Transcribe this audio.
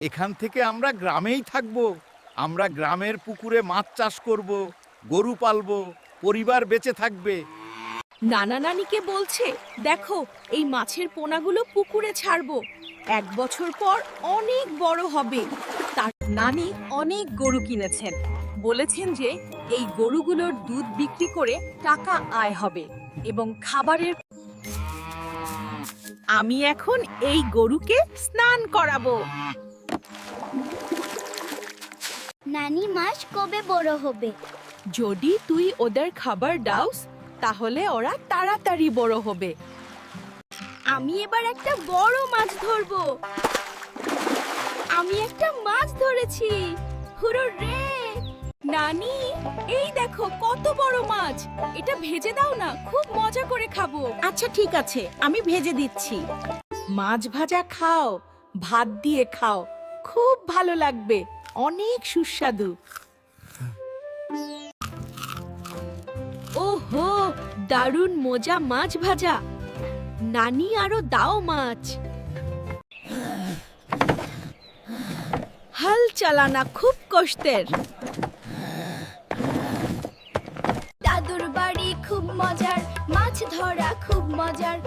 এখান থেকে আমরা গ্রামেই থাকব। আমরা গ্রামের পুকুরে মাছ চাষ করব, গরু পালবো, পরিবার বেঁচে থাকবে। নানা নানিকে বলছে, দেখো, এই মাছের পোনাগুলো পুকুরে ছাড়বো। এক বছর পর অনেক বড় হবে। তার নানি অনেক গরু কিনেছেন। বলেছেন যে, এই গরুগুলোর দুধ বিক্রি করে টাকা আয় হবে এবং খাবারের আমি এখন এই গরুকে স্নান করাবো। নানি মাস কবে বড় হবে? যদি তুই ওদের খাবার দাওস তাহলে ওরা তাড়াতাড়ি বড় হবে। আমি এবার একটা বড় মাছ ধরবো। আমি একটা মাছ ধরেছি। হুরো রে! নানি এই দেখো কত বড় মাছ। এটা ভেজে দাও না খুব মজা করে খাব। আচ্ছা ঠিক আছে আমি ভেজে দিচ্ছি। মাছ ভাজা খাও ভাত দিয়ে খাও। খুব ভালো লাগবে। অনেক সুস্বাদু। ওহো, দারুণ মজা মাছ ভাজা। নানি আরও দাও মাছ। হাল চালানা খুব কষ্টের। দাদুর বাড়ি খুব মজার, মাছ ধরা খুব মজার।